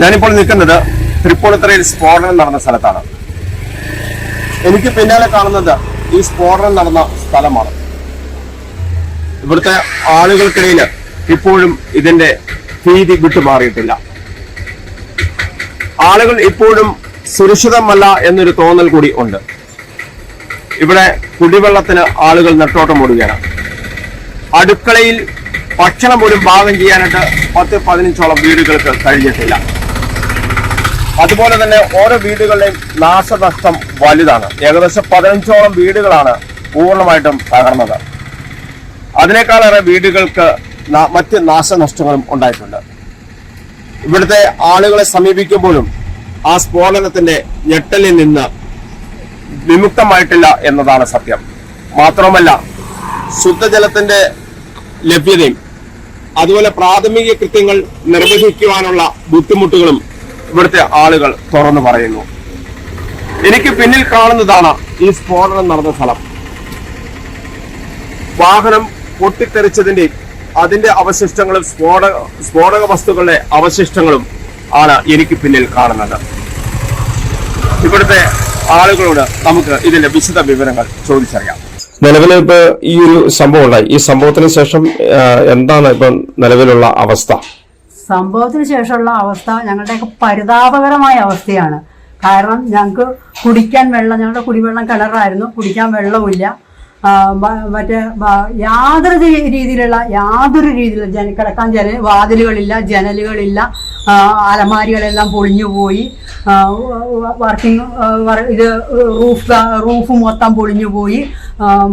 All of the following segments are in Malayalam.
ഞാനിപ്പോൾ നിൽക്കുന്നത് തൃപ്പൂണിത്തറയിൽ സ്ഫോടനം നടന്ന സ്ഥലത്താണ്. എനിക്ക് പിന്നാലെ കാണുന്നത് ഈ സ്ഫോടനം നടന്ന സ്ഥലമാണ്. ഇവിടുത്തെ ആളുകൾക്കിടയിൽ ഇപ്പോഴും ഇതിന്റെ ഭീതി വിട്ടുമാറിയിട്ടില്ല. ആളുകൾ ഇപ്പോഴും സുരക്ഷിതമല്ല എന്നൊരു തോന്നൽ കൂടി ഉണ്ട്. ഇവിടെ കുടിവെള്ളത്തിന് ആളുകൾ നെട്ടോട്ടം ഓടുകയാണ്. അടുക്കളയിൽ ഭക്ഷണം പോലും പാകം ചെയ്യാനായിട്ട് പത്ത് പതിനഞ്ചോളം വീടുകൾക്ക് കഴിഞ്ഞിട്ടില്ല. അതുപോലെ തന്നെ ഓരോ വീടുകളുടെയും നാശനഷ്ടം വലുതാണ്. ഏകദേശം പതിനഞ്ചോളം വീടുകളാണ് പൂർണമായിട്ടും തകർന്നത്. അതിനേക്കാളേറെ വീടുകൾക്ക് മറ്റ് നാശനഷ്ടങ്ങളും ഉണ്ടായിട്ടുണ്ട്. ഇവിടുത്തെ ആളുകളെ സമീപിക്കുമ്പോഴും ആ സ്ഫോടനത്തിന്റെ ഞെട്ടലിൽ നിന്ന് വിമുക്തമായിട്ടില്ല എന്നതാണ് സത്യം. മാത്രമല്ല ശുദ്ധജലത്തിന്റെ ലഭ്യതയും അതുപോലെ പ്രാഥമിക കൃത്യങ്ങൾ നിർവഹിക്കുവാനുള്ള ബുദ്ധിമുട്ടുകളും ഇവിടുത്തെ ആളുകൾ തുറന്നു പറയുന്നു. എനിക്ക് പിന്നിൽ കാണുന്നതാണ് ഈ സ്ഫോടനം നടന്ന സ്ഥലം. വാഹനം പൊട്ടിത്തെറിച്ചതിന്റെ അതിന്റെ അവശിഷ്ടങ്ങളും സ്ഫോടക സ്ഫോടക വസ്തുക്കളുടെ അവശിഷ്ടങ്ങളും ആണ് എനിക്ക് പിന്നിൽ കാണുന്നത്. ഇവിടുത്തെ ആളുകളോട് നമുക്ക് ഇതിന്റെ വിശദ വിവരങ്ങൾ ചോദിച്ചറിയാം. നിലവിൽ ഇപ്പൊ ഈ ഒരു സംഭവം ഉണ്ടായി. ഈ സംഭവത്തിന് ശേഷം എന്താണ് ഇപ്പം നിലവിലുള്ള അവസ്ഥ? സംഭവത്തിന് ശേഷമുള്ള അവസ്ഥ ഞങ്ങളുടെയൊക്കെ പരിതാപകരമായ അവസ്ഥയാണ്. കാരണം ഞങ്ങൾക്ക് കുടിക്കാൻ വെള്ളം ഞങ്ങളുടെ കുടിവെള്ളം കിണറായിരുന്നു. കുടിക്കാൻ വെള്ളമില്ല ആ, മറ്റേ യാതൊരു രീതിയിലുള്ള യാതൊരു രീതിയിലുള്ള ജന കിടക്കാൻ ജന വാതിലുകളില്ല ജനലുകളില്ല. അലമാരികളെല്ലാം പൊളിഞ്ഞു പോയി. വർക്കിംഗ് ഇത് റൂഫ് റൂഫ് മൊത്തം പൊളിഞ്ഞു പോയി.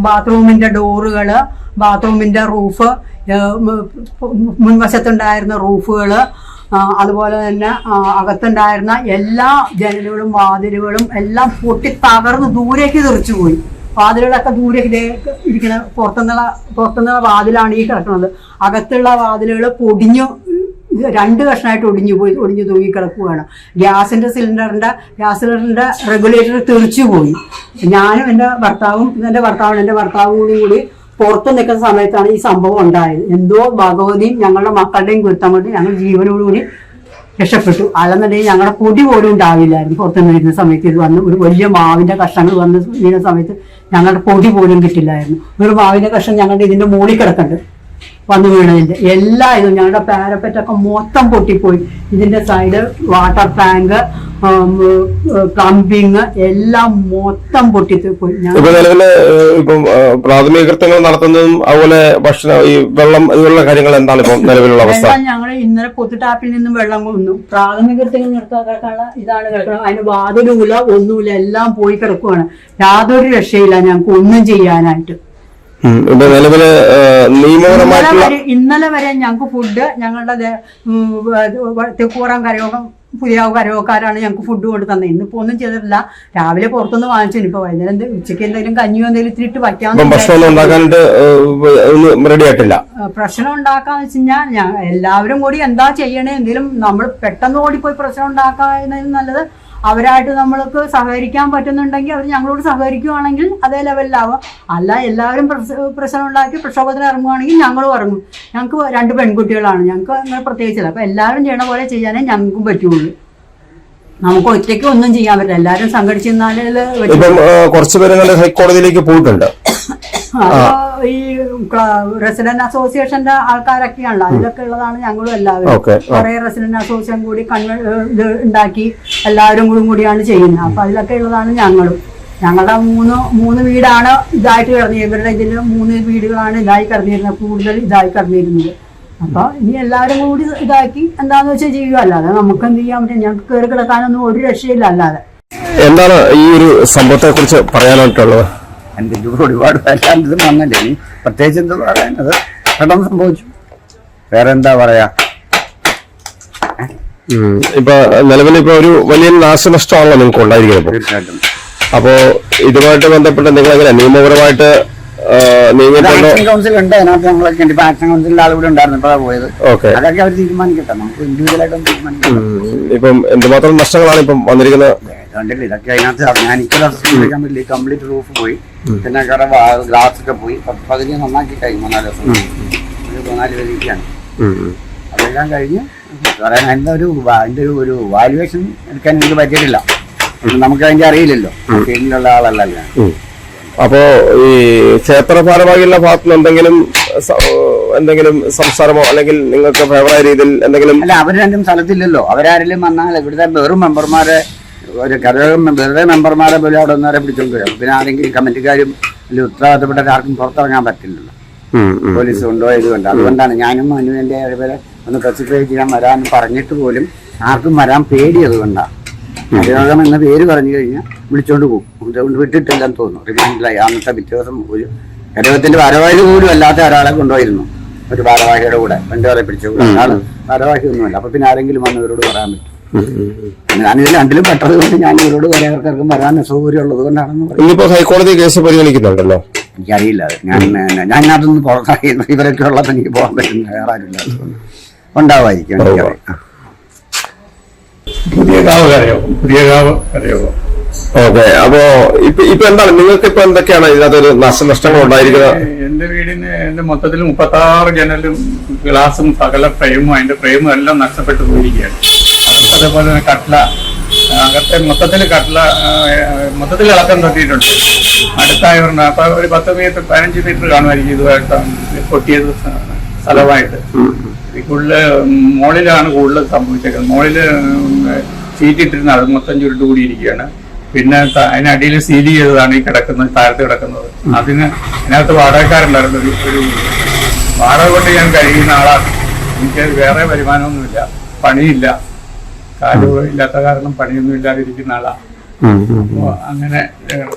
ബാത്റൂമിന്റെ ഡോറുകൾ ബാത്റൂമിന്റെ റൂഫ് മുൻവശത്തുണ്ടായിരുന്ന റൂഫുകൾ അതുപോലെ തന്നെ അകത്തുണ്ടായിരുന്ന എല്ലാ ജനലുകളും വാതിലുകളും എല്ലാം പൊട്ടി തകർന്ന് ദൂരേക്ക് തെറിച്ചു പോയി. വാതിലുകളൊക്കെ ദൂരേക്ക് ഇരിക്കുന്ന പുറത്തുനിന്നുള്ള പുറത്തുനിന്നുള്ള വാതിലാണ് ഈ കിടക്കുന്നത്. അകത്തുള്ള വാതിലുകൾ പൊടിഞ്ഞു രണ്ട് കഷ്ണമായിട്ട് ഒടിഞ്ഞു പോയി ഒടിഞ്ഞു തൂങ്ങി കിടക്കുകയാണ്. ഗ്യാസിന്റെ സിലിണ്ടറിന്റെ ഗ്യാസ് സിലിണ്ടറിന്റെ റെഗുലേറ്റർ തെറിച്ചു പോയി. ഞാനും എന്റെ ഭർത്താവും എന്റെ ഭർത്താവും എന്റെ ഭർത്താവും കൂടി കൂടി പുറത്ത് നിൽക്കുന്ന സമയത്താണ് ഈ സംഭവം ഉണ്ടായത്. എന്തോ ഭഗവതിയും ഞങ്ങളുടെ മക്കളുടെയും കുരുത്തം കൊണ്ട് ഞങ്ങൾ ജീവനോടുകൂടി രക്ഷപ്പെട്ടു. അല്ലെന്നുണ്ടെങ്കിൽ ഞങ്ങളുടെ പൊടി പോലും ഉണ്ടാവില്ലായിരുന്നു പുറത്തുനിന്ന് വരുന്ന സമയത്ത്. ഇത് വന്ന് ഒരു വലിയ മാവിന്റെ കഷ്ണങ്ങൾ വന്ന് വീണ സമയത്ത് ഞങ്ങളുടെ പൊടി പോലും കിട്ടില്ലായിരുന്നു. ഒരു മാവിന്റെ കഷ്ണം ഞങ്ങളുടെ ഇതിന്റെ മൂടി കിടക്കുന്നുണ്ട്. വന്ന് വീണതിന്റെ എല്ലാ ഇതും ഞങ്ങളുടെ പാരപ്പറ്റൊക്കെ മൊത്തം പൊട്ടിപ്പോയി. ഇതിന്റെ സൈഡ് വാട്ടർ ടാങ്ക് പ്ലംബിങ് എല്ലാം മൊത്തം പൊട്ടിപ്പോയി. ഇപ്പൊ നിലവിൽ പ്രാഥമിക കൃത്യങ്ങൾ നടത്തുന്നതും അതുപോലെ ഭക്ഷണ ഈ വെള്ളം ഇതുപോലുള്ള കാര്യങ്ങൾ എന്താണ് ഇപ്പം നിലവിലുള്ള അവസ്ഥ? ഞങ്ങൾ ഇന്നലെ പൊത്തുടാപ്പിൽ നിന്നും വെള്ളം കൊന്നു. പ്രാഥമിക കൃത്യങ്ങൾ നിർത്താനുള്ള ഇതാണ് കിടക്കുന്നത്. അതിന് വാതിലുമില്ല ഒന്നുമില്ല എല്ലാം പോയി കിടക്കുവാണ്. യാതൊരു രക്ഷയില്ല ഞങ്ങൾക്ക് ഒന്നും ചെയ്യാനായിട്ട്. നിലവിൽ ഇന്നലെ നിയമപരമായിട്ടുള്ള വരെ ഇന്നലെ വരെ ഞങ്ങൾക്ക് ഫുഡ് ഞങ്ങളുടെ തെക്കൂറം കരയോഗം പുതിയ കരയോക്കാരാണ് ഞങ്ങൾക്ക് ഫുഡ് കൊണ്ട് തന്നെ ഇന്നിപ്പോ ഒന്നും ചെയ്തിട്ടില്ല. രാവിലെ പുറത്തുനിന്ന് വാങ്ങിച്ചു. ഇനിയിപ്പോ വൈകുന്നേരം ഉച്ചയ്ക്ക് ഉച്ചയ്ക്ക് എന്തെങ്കിലും കഞ്ഞിയോ എന്തെങ്കിലും ഇത്തിരി വയ്ക്കാൻ ഭക്ഷണം ഉണ്ടാക്കാനായിട്ട് റെഡിയായിട്ടില്ല പ്രശ്നം ഉണ്ടാക്കാന്ന് വെച്ച് കഴിഞ്ഞാൽ എല്ലാവരും കൂടി എന്താ ചെയ്യണേ എന്തെങ്കിലും നമ്മൾ പെട്ടെന്ന് ഓടിപ്പോയി പ്രശ്നം ഉണ്ടാക്കാൻ നല്ലത് അവരായിട്ട് നമ്മൾക്ക് സഹകരിക്കാൻ പറ്റുന്നുണ്ടെങ്കിൽ അവർ ഞങ്ങളോട് സഹകരിക്കുവാണെങ്കിൽ അതേ ലെവലിലാവും. അല്ല എല്ലാവരും പ്രശ്നം ഉണ്ടാക്കി പ്രക്ഷോഭത്തിന് ഇറങ്ങുവാണെങ്കിൽ ഞങ്ങളും ഇറങ്ങും. ഞങ്ങൾക്ക് രണ്ട് പെൺകുട്ടികളാണ്. ഞങ്ങൾക്ക് അങ്ങനെ പ്രത്യേകിച്ചില്ല. അപ്പം എല്ലാവരും ചെയ്യണ പോലെ ചെയ്യാനേ ഞങ്ങൾക്കും പറ്റുള്ളൂ. നമുക്ക് ഒറ്റയ്ക്ക് ഒന്നും ചെയ്യാൻ പറ്റില്ല. എല്ലാവരും സംഘടിച്ച് നിന്നാലേ ഇത് പറ്റൂ. ഇപ്പം കുറച്ച് ഹൈക്കോടതിയിലേക്ക് പോയിട്ടുണ്ട്. ഈ റെസിഡന്റ് അസോസിയേഷന്റെ ആൾക്കാരൊക്കെയാണല്ലോ. അതിലൊക്കെ ഉള്ളതാണ് ഞങ്ങളും എല്ലാവരും. കുറെ റെസിഡന്റ് അസോസിയേഷൻ കൂടി കൺവെ ഇത് ഉണ്ടാക്കി എല്ലാവരും കൂടും കൂടിയാണ് ചെയ്യുന്നത്. അപ്പൊ അതിലൊക്കെ ഉള്ളതാണ് ഞങ്ങളും. ഞങ്ങളുടെ മൂന്ന് മൂന്ന് വീടാണ് ഇതായിട്ട് കിടന്നിരുന്നത്. ഇവരുടെ ഇതിൽ മൂന്ന് വീടുകളാണ് ഇതായി കിടന്നിരുന്നത്. കൂടുതൽ ഇതായി കിടന്നിരുന്നത്. അപ്പൊ ഇനി എല്ലാവരും കൂടി ഇതാക്കി എന്താന്ന് വെച്ചാൽ ചെയ്യുക. അല്ലാതെ നമുക്ക് എന്ത് ചെയ്യാൻ പറ്റും? ഞങ്ങൾക്ക് കയറി കിടക്കാനൊന്നും ഒരു രക്ഷയില്ല അല്ലാതെ. എന്താണ് ഈ ഒരു സംഭവത്തെ കുറിച്ച് പറയാനായിട്ടുള്ളത്? എന്റെ ഇതിലൂടെ ഒരുപാട് വല്ലാണ്ട് ഇത് വന്നല്ലേ? ഇനി പ്രത്യേകിച്ച് എന്താ പറയാനത് പെട്ടെന്ന് സംഭവിച്ചു. വേറെ എന്താ പറയാ. ഇപ്പൊ നിലവിൽ ഇപ്പൊ ഒരു വലിയ നാശനഷ്ടമാണല്ലോ നിങ്ങൾക്ക് ഉണ്ടായിരിക്കുന്നത്. തീർച്ചയായിട്ടും. അപ്പോ ഇതുമായിട്ട് ബന്ധപ്പെട്ട് നിങ്ങൾ എങ്ങനെ നിയമപരമായിട്ട് ആക്ഷൻ കൗൺസിൽ ഉണ്ട്. അതിനകത്ത് ഞങ്ങളൊക്കെ ഉണ്ട്. ഇപ്പൊ ആക്ഷൻ കൗൺസിലിൽ ആളുകൂടെ ഉണ്ടായിരുന്നു. ഇപ്പോഴാണ് പോയത്. അതൊക്കെ അവർ തീരുമാനിക്കട്ടെ. നമുക്ക് ഇൻഡിവിജ്വലായിട്ടൊന്നും തീരുമാനിക്കാം. ഇപ്പം എന്തുമാത്രം നഷ്ടങ്ങളാണ് ഇപ്പം വന്നിരിക്കുന്നത്? കണ്ടില്ല ഇതൊക്കെ അതിനകത്ത് ഞാൻ ഇക്കൊല്ലം അസിസ്റ്റന്റ് പറ്റില്ല കംപ്ലീറ്റ് റൂഫ് പോയി. പിന്നെ കുറെ ഗ്ലാസ് ഒക്കെ പോയി. പതിന് പകുതി നന്നാക്കി കഴിഞ്ഞു മൂന്നാൽ ദിവസം. ഒരു മൂന്നാൽ പേരൊക്കെയാണ്. അതെല്ലാം കഴിഞ്ഞ് പറയാൻ അതിന്റെ ഒരു അതിന്റെ ഒരു- വാല്യുവേഷൻ എടുക്കാൻ എനിക്ക് പറ്റിയിട്ടില്ല. നമുക്ക് അതിന്റെ അറിയില്ലല്ലോ. ഫീൽഡിലുള്ള ആളല്ല ഞാൻ. അപ്പോ ഈ ക്ഷേത്ര ഭാരവാഹിയുള്ള ഭാഗത്ത് എന്തെങ്കിലും എന്തെങ്കിലും സംസാരമോ? അല്ലെങ്കിൽ നിങ്ങൾക്ക് ഫേവറായ രീതിയിൽ എന്തെങ്കിലും അല്ല അവർ രണ്ടും സ്ഥലത്തില്ലല്ലോ. അവരാരെങ്കിലും വന്നാൽ ഇവിടുത്തെ വെറും മെമ്പർമാരെ ഒരു ഘടകം വെറുതെ മെമ്പർമാരെ പോലും അവിടെ നേരെ പിടിച്ചോണ്ട് വരും. പിന്നെ ആരെങ്കിലും കമ്മിറ്റിക്കാരും അല്ലെങ്കിൽ ഉത്തരവാദിത്തപ്പെട്ട ആർക്കും പുറത്തിറങ്ങാൻ പറ്റില്ലല്ലോ. പോലീസ് കൊണ്ടോ ഇതുകൊണ്ട് അതുകൊണ്ടാണ് ഞാനും അനുവിന്റെ അതുപോലെ ഒന്ന് പ്രസിഫൈ ചെയ്യാൻ വരാൻ പറഞ്ഞിട്ട് പോലും ആർക്കും വരാൻ പേടി അതുകൊണ്ടാണ് കരയോഗം എന്ന പേര് പറഞ്ഞു കഴിഞ്ഞാൽ വിളിച്ചോണ്ട് പോകും. അതുകൊണ്ട് വിട്ടിട്ടില്ലെന്ന് തോന്നുന്നു. റിമാൻഡിലായി അന്നത്തെ പിറ്റേ ദിവസം ഒരു കരയോഗത്തിന്റെ ഭാരവാഹി പോലും അല്ലാത്ത ഒരാളെ കൊണ്ടുപോയിരുന്നു. ഒരു ഭാരവാഹിയുടെ കൂടെ. രണ്ടുപേരെ പിടിച്ചു. ഭാരവാഹി ഒന്നുമല്ല അപ്പൊ പിന്നെ ആരെങ്കിലും വന്നവരോട് പറയാൻ പറ്റും ഞാനിത് രണ്ടിലും പെട്ടത് കൊണ്ട് ഞാൻ ഇവരോട് കുറെ ആൾക്കാർക്കും വരാൻ അസൗകര്യം ഉള്ളത് കൊണ്ടാണെന്ന് പറയും. ഹൈക്കോടതി കേസ് പരിഗണിക്കുന്നുണ്ടല്ലോ? എനിക്കറിയില്ല. ഞാൻ ഞാൻ അതിനകത്തൊന്ന് പുറത്തായിരുന്നു ഇവരൊക്കെ ഉള്ളത് എനിക്ക് പോകാൻ പറ്റുന്ന വേറെ ആരുമില്ല. ഉണ്ടാവുമായിരിക്കും എനിക്കറിയാം പുതിയ കാവ് കരയോഗം പുതിയ കാവ് കരയോഗം ഓക്കെ അപ്പോ ഇപ്പൊ ഇപ്പൊ എന്താണ്? നിങ്ങൾക്ക് ഇപ്പൊ എന്തൊക്കെയാണ് ഇതിനകത്തൊരു നാശനഷ്ടങ്ങൾ ഉണ്ടായിരിക്കുന്നത്? എന്റെ വീടിന് എന്റെ മൊത്തത്തിൽ മുപ്പത്തി ആറ് ജനലും ഗ്ലാസും സകല ഫ്രെയിമും അതിന്റെ ഫ്രെയിമും എല്ലാം നഷ്ടപ്പെട്ടു പോയിരിക്കുകയാണ് അതേപോലെ തന്നെ കട്ട്ല അങ്ങനത്തെ മൊത്തത്തിൽ കട്ട്ല മൊത്തത്തിൽ ഇളക്കം തട്ടിയിട്ടുണ്ട്. അടുത്തായവരുണ്ട് അപ്പൊ ഒരു പത്ത് മീറ്റർ പതിനഞ്ച് മീറ്റർ കാണുമായിരിക്കും ഇതുമായിട്ട് പൊട്ടിയത് സ്ഥലമായിട്ട്. ഈ കൂടുതൽ മോളിലാണ് കൂടുതൽ സംഭവിച്ചേക്കുന്നത്. മോളിൽ സീറ്റ് ഇട്ടിരുന്ന അത് മൊത്തം ചുരുട്ട് കൂടിയിരിക്കുകയാണ് പിന്നെ അതിനടിയിൽ സീൽ ചെയ്തതാണ് ഈ കിടക്കുന്നത് താഴത്ത് കിടക്കുന്നത്. അതിന് അതിനകത്ത് വാടകക്കാരുണ്ടായിരുന്നു. ഒരു ഒരു വാടക കൊണ്ട് ഞാൻ കഴിയുന്ന ആളാണ്. എനിക്ക് വേറെ വരുമാനമൊന്നുമില്ല പണിയില്ല. കാൽ ഇല്ലാത്ത കാരണം പണിയൊന്നും ഇല്ലാതിരിക്കുന്ന ആളാണ് അപ്പോ അങ്ങനെ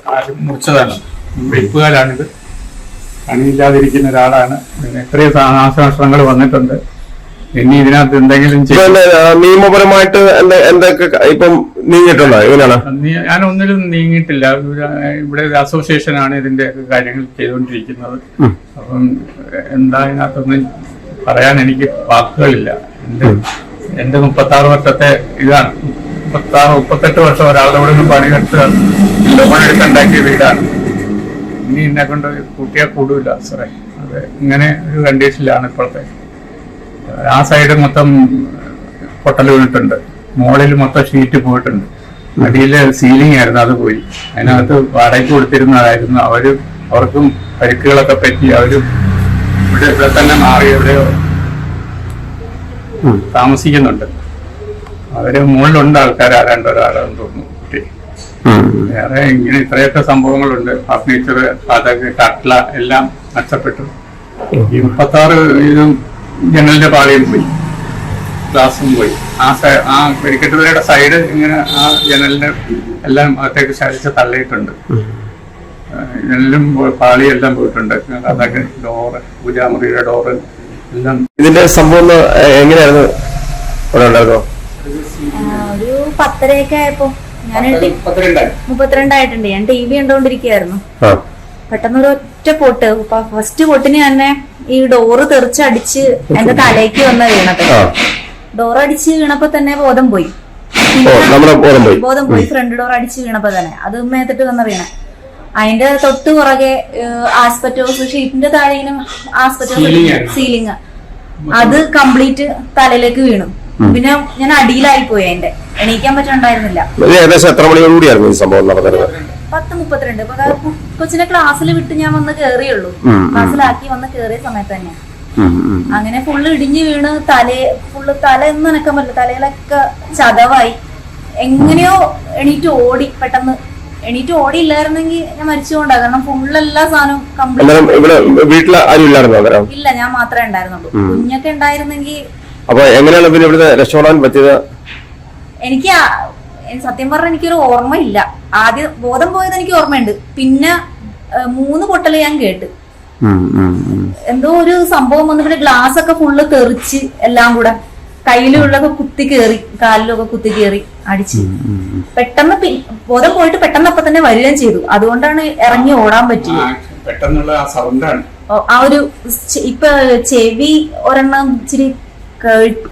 കാലും മുറിച്ചതാണ്. വെയ്പ്പുകാലാണിത്. പണിയില്ലാതിരിക്കുന്ന ഒരാളാണ്. എത്രയോ നാശനഷ്ടങ്ങൾ വന്നിട്ടുണ്ട്. ഇനി ഇതിനകത്ത് എന്തെങ്കിലും നിയമപരമായിട്ട് എന്ത- എന്തൊക്കെ ഇപ്പം നീങ്ങിയിട്ടുണ്ടോ? എങ്ങനെയാണ്? ഞാൻ ഒന്നിലും നീങ്ങിയിട്ടില്ല. ഇവിടെ അസോസിയേഷനാണ് ഇതിന്റെ കാര്യങ്ങൾ ചെയ്തുകൊണ്ടിരിക്കുന്നത് അപ്പം എന്താ ഇതിനകത്തൊന്നും പറയാൻ എനിക്ക് വാക്കുകളില്ല. എന്റെ മുപ്പത്താറ് വർഷത്തെ ഇതാണ്. മുപ്പത്തി ആറ് മുപ്പത്തെട്ട് വർഷം ഒരാളുടെ കൂടെ പണിയെടുത്ത് പണിയെടുത്ത് ഉണ്ടാക്കിയ വീടാണ്. ഇനി എന്നെ കൊണ്ട് കൂട്ടിയാൽ കൂടൂല സാറേ അതെ ഇങ്ങനെ ഒരു കണ്ടീഷനിലാണ് ഇപ്പോഴത്തെ. ആ സൈഡ് മൊത്തം പൊട്ടൽ വീണിട്ടുണ്ട്. മുകളിൽ മൊത്തം ഷീറ്റ് പോയിട്ടുണ്ട്. അടിയിൽ സീലിംഗ് ആയിരുന്നു അത് പോയി. അതിനകത്ത് വാടകയ്ക്ക് കൊടുത്തിരുന്നതായിരുന്നു. അവരും അവർക്കും പരിക്കുകളൊക്കെ പറ്റി അവരും ഇവിടെ ഇവിടെ തന്നെ മാറി എവിടെയോ താമസിക്കുന്നുണ്ട്. അവർ മുകളിലുണ്ട് ആൾക്കാർ ആരാണ്ട് ഒരാളെന്ന് തോന്നുന്നു. കുട്ടി. വേറെ ഇങ്ങനെ ഇത്രയൊക്കെ സംഭവങ്ങളുണ്ട്. ഫർണിച്ചർ അതൊക്കെ കട്ട്ല എല്ലാം നഷ്ടപ്പെട്ടു. ഈ മുപ്പത്താറ് ഇതും ജനലിന്റെ പാളിയും പോയി. ഗ്ലാസും പോയി. ആ ആ വെടിക്കെട്ടുപുരയുടെ സൈഡ് ഇങ്ങനെ ആ ജനലിന്റെ എല്ലാം അകത്തേക്ക് ശരിച്ച് തള്ളിയിട്ടുണ്ട്. ജനലും പാളിയെല്ലാം പോയിട്ടുണ്ട്. അതൊക്കെ ഡോറ് പൂജാമുറിയുടെ ഡോറ് ഇതിന്റെ സംഭവം എങ്ങനെയായിരുന്നു? ഒരു പത്തര ഒക്കെ ഒരു പത്തരയൊക്കെ ആയപ്പോ ഞാൻ മുപ്പത്തിരണ്ടായിട്ടുണ്ട്. ഞാൻ ടി വി കണ്ടോണ്ടിരിക്കുകയായിരുന്നു ആ. പെട്ടെന്ന് ഒരു ഒറ്റ പൊട്ട്. ഫസ്റ്റ് പൊട്ടിന് തന്നെ ഈ ഡോറ് തെറിച്ചടിച്ച് എന്റെ തലേക്ക് വന്ന വീണത്. ഡോർ അടിച്ച് വീണപ്പോ തന്നെ ബോധം പോയി. ഓ നമ്മുടെ ബോധം പോയി. ബോധം പോയി ഫ്രണ്ട് ഡോർ അടിച്ച് വീണപ്പോ തന്നെ. അത് മേത്തിട്ട് വന്ന വീണ. അതിന്റെ തൊട്ട് പുറകെ ആസ്പെറ്റോസ് ഷീറ്റിന്റെ താഴെ ആസ്പെറ്റോസ് സീലിംഗ്. അത് കംപ്ലീറ്റ് തലയിലേക്ക് വീണു. പിന്നെ ഞാൻ അടിയിലായി പോയി എന്റെ എണീക്കാൻ പറ്റുന്നുണ്ടായിരുന്നില്ല ഏകദേശം എത്ര മണിയോടുകൂടിയായിരുന്നു ഈ സംഭവം നടന്നത്? പത്ത് മുപ്പത്തിരണ്ട്. കൊച്ചിനെ ക്ലാസ്സിൽ വിട്ട് ഞാൻ വന്ന് കേറിയുള്ളൂ. ക്ലാസ്സിലാക്കി വന്ന് കേറിയ സമയത്ത് തന്നെ. അങ്ങനെ ഫുള്ള് ഇടിഞ്ഞു വീണ് തലേ ഫുള്ള് തല എന്ന് നനക്കാൻ പറ്റില്ല. തലയിലൊക്കെ ചതവായി. എങ്ങനെയോ എണീറ്റ് ഓടി പെട്ടെന്ന് എണീറ്റ് ഓടിയില്ലായിരുന്നെങ്കിൽ ഞാൻ മരിച്ചുകൊണ്ടാ കാരണം ഫുള്ള് എല്ലാ സാധനവും അന്നേരം കംപ്ലീറ്റ് ഇവിടെ വീട്ടിൽ ആരും ഇല്ലായിരുന്നു അന്നേരം? ഇല്ല ഞാൻ മാത്രമേ ഉണ്ടായിരുന്നുള്ളൂ. കുഞ്ഞൊക്കെ ഉണ്ടായിരുന്നെങ്കിൽ അപ്പൊ എങ്ങനെയാണ് പിന്നെ ഇവിടുത്തെ രക്ഷപ്പെടാൻ പറ്റിയത്? എനിക്ക് ആ- എ- സത്യം പറഞ്ഞ എനിക്കൊരു ഓർമ്മയില്ല. ആദ്യം ബോധം പോയത് എനിക്ക് ഓർമ്മയുണ്ട്. പിന്നെ ഏ, മൂന്ന് പൊട്ടൽ ഞാൻ കേട്ട്. എന്തോ ഒരു സംഭവം വന്നിട്ട് ഗ്ലാസ് ഒക്കെ ഫുള്ള് തെറിച്ച് എല്ലാം കൂടെ. കയ്യിലുള്ളതൊക്കെ കുത്തി കയറി കാലിലൊക്കെ കുത്തി കയറി അടിച്ച്. പെട്ടെന്ന് ബോധം പോയിട്ട് പെട്ടെന്ന് അപ്പൊ തന്നെ വരികയും ചെയ്തു. അതുകൊണ്ടാണ് ഇറങ്ങി ഓടാൻ പറ്റിയത്. ആ, പെട്ടെന്നുള്ള ആ സൗണ്ടാണ് ആ ഒരു ഇപ്പൊ ചെവി ഒരെണ്ണം ഇച്ചിരി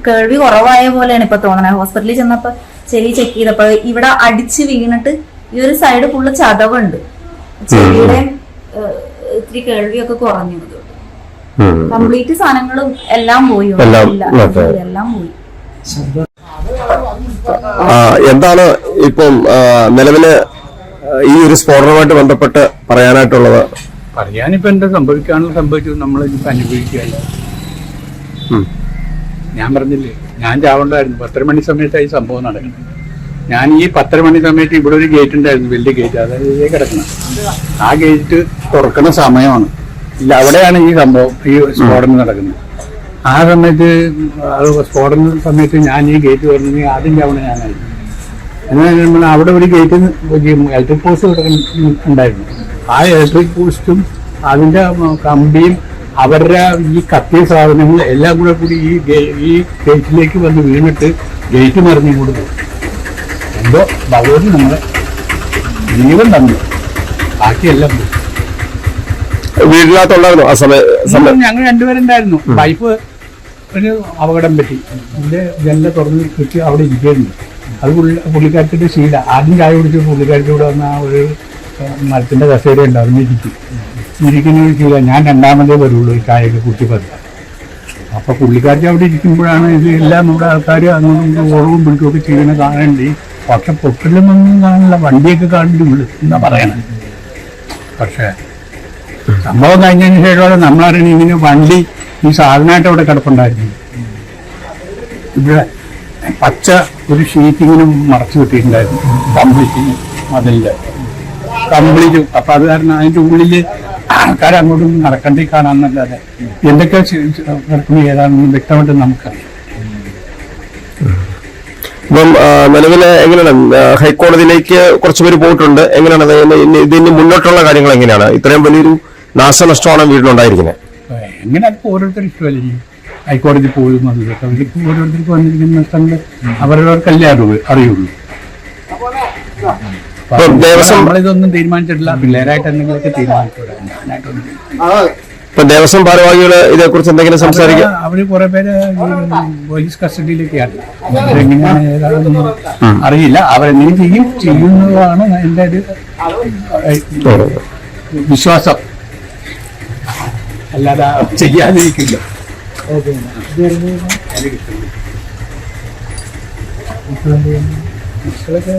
കേൾവി കുറവായ പോലെയാണ് ഇപ്പൊ തോന്നണത് ഹോസ്പിറ്റലിൽ ചെന്നപ്പോ ചെവി ചെക്ക് ചെയ്തപ്പോ ഇവിടെ അടിച്ച് വീണിട്ട് ഈ ഒരു സൈഡ് ഫുള്ള് ചതവുണ്ട്. ചെവിയുടെ ഇത്തിരി കേൾവിയൊക്കെ കുറഞ്ഞു. കംപ്ലീറ്റ് സാധനങ്ങളും എല്ലാം പോയി. എല്ലാം പോയി. എന്താണ് ഇപ്പം നിലവിൽ ഈ ഒരു സ്ഫോടനവുമായിട്ട് ബന്ധപ്പെട്ട് പറയാനായിട്ടുള്ളത്? പറയാനിപ്പോ എന്താ സംഭവിക്കാനുള്ള സംഭവിച്ചു നമ്മൾ ഇനിയിപ്പോ അനുഭവിക്കുകയല്ല ഞാൻ പറഞ്ഞില്ലേ ഞാൻ ചാവണ്ടായിരുന്നു. പത്തര മണി സമയത്തായി സംഭവം നടക്കുന്നത്. ഞാൻ ഈ പത്തര മണി സമയത്ത് ഇവിടെ ഒരു ഗേറ്റ് ഉണ്ടായിരുന്നു വലിയ ഗേറ്റ് അതായത് ഇതേ കിടക്കണം ആ ഗേറ്റ് തുറക്കുന്ന സമയമാണ്. ഇല്ല അവിടെയാണ് ഈ സംഭവം ഈ സ്ഫോടനം നടക്കുന്നത്. ആ സമയത്ത് അത് സ്ഫോടന സമയത്ത് ഞാൻ ഈ ഗേറ്റ് തുറന്നെങ്കിൽ ആദ്യം തവണ ഞാനായിരുന്നു എന്നാൽ നമ്മൾ അവിടെ ഒരു ഗേറ്റ് ഇലക്ട്രിക് പോസ്റ്റ് ഉണ്ടായിരുന്നു. ആ ഇലക്ട്രിക് പോസ്റ്റും അതിന്റെ കമ്പിയും അവരുടെ ഈ കത്തിയ സാധനങ്ങൾ എല്ലാം കൂടെ കൂടി ഈ ഈ ഗേറ്റിലേക്ക് വന്ന് വീണിട്ട് ഗേറ്റ് മറിഞ്ഞു കൊടുത്തു എന്തോ ഭഗവതി നമ്മളെ ജീവൻ തന്നു. ബാക്കിയെല്ലാം പോയി. വീടിനകത്തുണ്ടായിരുന്നു ആ സമയ ഞങ്ങൾ രണ്ടുപേരുണ്ടായിരുന്നു. വൈഫ് ഒരു അപകടം പറ്റി. എന്റെ ജനല തുറന്ന് കിട്ടി അവിടെ ഇരിക്കുന്നു അത് പുള്ളി ശീല ആദ്യം ചായ കുടിച്ച് പുള്ളിക്കാരത്തി കൂടെ വന്ന ആ ഒരു മരത്തിന്റെ കസേര ഉണ്ട് അതിന് ഇരിക്കും. ഇരിക്കുന്ന ഒരു ശീല. ഞാൻ രണ്ടാമതേ വരുള്ളൂ ഈ ചായയൊക്കെ കുട്ടി പറിക്കാൻ അപ്പൊ പുള്ളിക്കാരത്തി അവിടെ ഇരിക്കുമ്പോഴാണ് ഇത് എല്ലാം നമ്മുടെ ആൾക്കാർ അങ്ങോട്ടും ഓർവും പിടിക്കുകയൊക്കെ ചെയ്യുന്ന കാണേണ്ടി പക്ഷെ പൊട്ടലൊന്നും കാണില്ല വണ്ടിയൊക്കെ കാണില്ല എന്നാ പറയണേ? പക്ഷേ സംഭവം കഴിഞ്ഞതിന് ശേഷമാണ് നമ്മളറിയണ ഇങ്ങനെ വണ്ടി ഈ സാധനമായിട്ട് അവിടെ കിടപ്പുണ്ടായിരുന്നു ഇവിടെ പച്ച ഒരു ഷീറ്റ് ഇങ്ങനെ മറച്ചു കിട്ടിയിട്ടുണ്ടായിരുന്നു കംപ്ലീറ്റ് മതിലിന്റെ കംപ്ലീറ്റ് അപ്പൊ അത് കാരണം അതിന്റെ ഉള്ളിൽ ആൾക്കാർ അങ്ങോട്ടും നടക്കണ്ടി എന്തൊക്കെ കിടക്കുന്നു ഏതാണെന്ന് വ്യക്തമായിട്ട് നമുക്കറിയാം. ഇപ്പം നിലവിലെ എങ്ങനെയാണ്? ഹൈക്കോടതിയിലേക്ക് കുറച്ചുപേര് പോയിട്ടുണ്ട്. എങ്ങനെയാണ്? ഇതിന് മുന്നോട്ടുള്ള കാര്യങ്ങൾ എങ്ങനെയാണ്? ഇത്രയും വലിയൊരു നാശനഷ്ടമാണ് വീടിനുണ്ടായിരിക്കുന്നത് എങ്ങനെ അതിപ്പോ ഓരോരുത്തർ ഇഷ്ടമല്ലേ ഹൈക്കോടതി പോലും അതിലൊക്കെ അവർക്ക് ഓരോരുത്തർക്ക് വന്നിരിക്കുന്ന നഷ്ടങ്ങൾ അവരവർക്കല്ലേ അറിവ് അറിയുള്ളൂ. നമ്മളിതൊന്നും തീരുമാനിച്ചിട്ടില്ല. പിള്ളേരായിട്ട് എന്തെങ്കിലുമൊക്കെ തീരുമാനിച്ചോടെ? ഞാനായിട്ടൊന്നും ഇപ്പം ദേവസ്വം ഭാരവാഹികൾ ഇതേക്കുറിച്ച് എന്തെങ്കിലും സംസാരിക്കാം? അവർ കുറെ പേര് പോലീസ് കസ്റ്റഡിയിലൊക്കെയാണ് എങ്ങനെയാണ് ഏതാണെന്നൊന്നും അറിയില്ല. അവരെന്തെങ്കിലും ചെയ്യും ചെയ്യുന്നതാണ് എന്റെ ഒരു വിശ്വാസം. അല്ലാതെ ചെയ്യാതിരിക്കില്ല മക്കളൊക്കെ